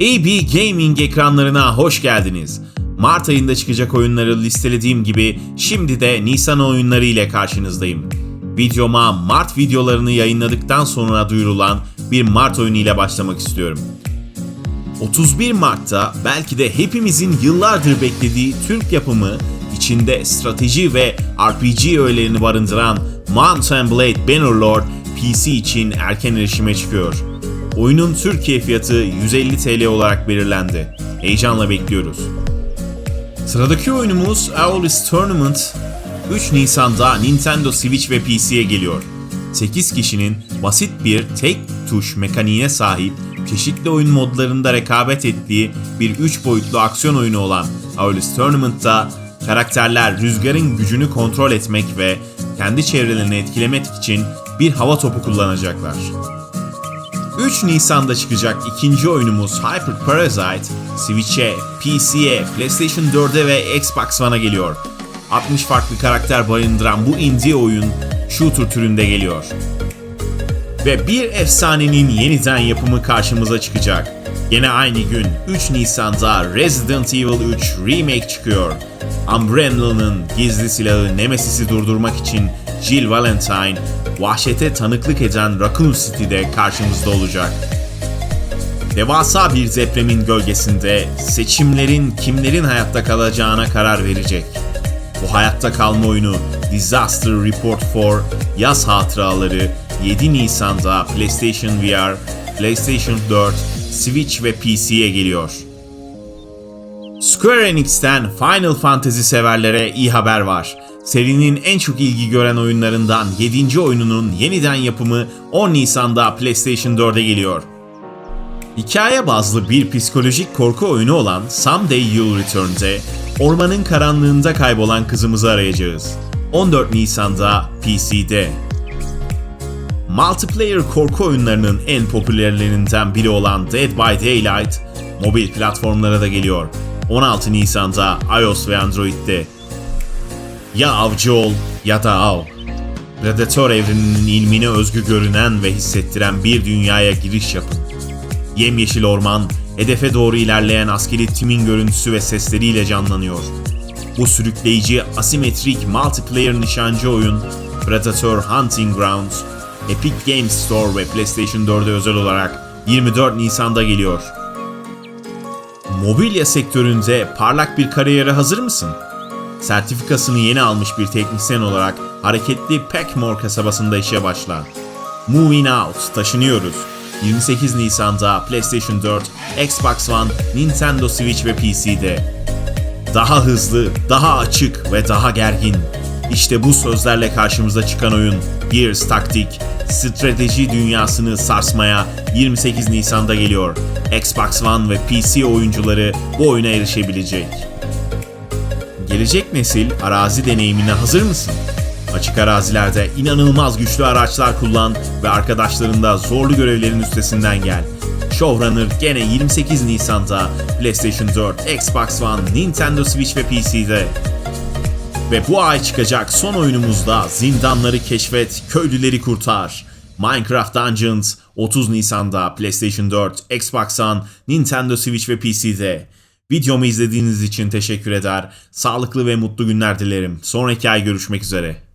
AB Gaming ekranlarına hoş geldiniz. Mart ayında çıkacak oyunları listelediğim gibi şimdi de Nisan oyunları ile karşınızdayım. Videoma Mart videolarını yayınladıktan sonra duyurulan bir Mart oyunu ile başlamak istiyorum. 31 Mart'ta belki de hepimizin yıllardır beklediği Türk yapımı içinde strateji ve RPG öğelerini barındıran Mount Blade Bannerlord PC için erken erişime çıkıyor. Oyunun Türkiye fiyatı 150 TL olarak belirlendi. Heyecanla bekliyoruz. Sıradaki oyunumuz Aulis Tournament 3 Nisan'da Nintendo Switch ve PC'ye geliyor. 8 kişinin basit bir tek tuş mekaniğine sahip, çeşitli oyun modlarında rekabet ettiği bir 3 boyutlu aksiyon oyunu olan Aulis Tournament'ta karakterler rüzgarın gücünü kontrol etmek ve kendi çevrelerini etkilemek için bir hava topu kullanacaklar. 3 Nisan'da çıkacak ikinci oyunumuz Hyper Parasite, Switch'e, PC'ye, PlayStation 4'e ve Xbox One'a geliyor. 60 farklı karakter barındıran bu indie oyun shooter türünde geliyor. Ve bir efsanenin yeniden yapımı karşımıza çıkacak. Yine aynı gün 3 Nisan'da Resident Evil 3 Remake çıkıyor. Umbrella'nın gizli silahı Nemesis'i durdurmak için Jill Valentine, vahşete tanıklık eden Raccoon City'de karşımızda olacak. Devasa bir depremin gölgesinde seçimlerin kimlerin hayatta kalacağına karar verecek. Bu hayatta kalma oyunu Disaster Report 4 yaz hatıraları 7 Nisan'da PlayStation VR, PlayStation 4, Switch ve PC'ye geliyor. Square Enix'ten Final Fantasy severlere iyi haber var. Serinin en çok ilgi gören oyunlarından 7. oyununun yeniden yapımı 10 Nisan'da PlayStation 4'e geliyor. Hikaye bazlı bir psikolojik korku oyunu olan Someday You'll Return'de ormanın karanlığında kaybolan kızımızı arayacağız. 14 Nisan'da PC'de. Multiplayer korku oyunlarının en popülerlerinden biri olan Dead by Daylight mobil platformlara da geliyor. 16 Nisan'da iOS ve Android'de. Ya avcı ol ya da av. Predator evreninin ilmine özgü görünen ve hissettiren bir dünyaya giriş yapın. Yemyeşil orman, hedefe doğru ilerleyen askeri timin görüntüsü ve sesleriyle canlanıyor. Bu sürükleyici asimetrik multiplayer nişancı oyun Predator Hunting Grounds, Epic Games Store ve PlayStation 4'e özel olarak 24 Nisan'da geliyor. Mobilya sektöründe parlak bir kariyere hazır mısın? Sertifikasını yeni almış bir teknisyen olarak hareketli Packmore kasabasında işe başla. Moving Out, taşınıyoruz. 28 Nisan'da PlayStation 4, Xbox One, Nintendo Switch ve PC'de. Daha hızlı, daha açık ve daha gergin. İşte bu sözlerle karşımıza çıkan oyun Gears Tactic, strateji dünyasını sarsmaya 28 Nisan'da geliyor. Xbox One ve PC oyuncuları bu oyuna erişebilecek. Gelecek nesil arazi deneyimine hazır mısın? Açık arazilerde inanılmaz güçlü araçlar kullan ve arkadaşlarında zorlu görevlerin üstesinden gel. Showrunner gene 28 Nisan'da PlayStation 4, Xbox One, Nintendo Switch ve PC'de. Ve bu ay çıkacak son oyunumuzda zindanları keşfet, köylüleri kurtar. Minecraft Dungeons 30 Nisan'da PlayStation 4, Xbox One, Nintendo Switch ve PC'de. Videomu izlediğiniz için teşekkür eder. Sağlıklı ve mutlu günler dilerim. Sonraki ay görüşmek üzere.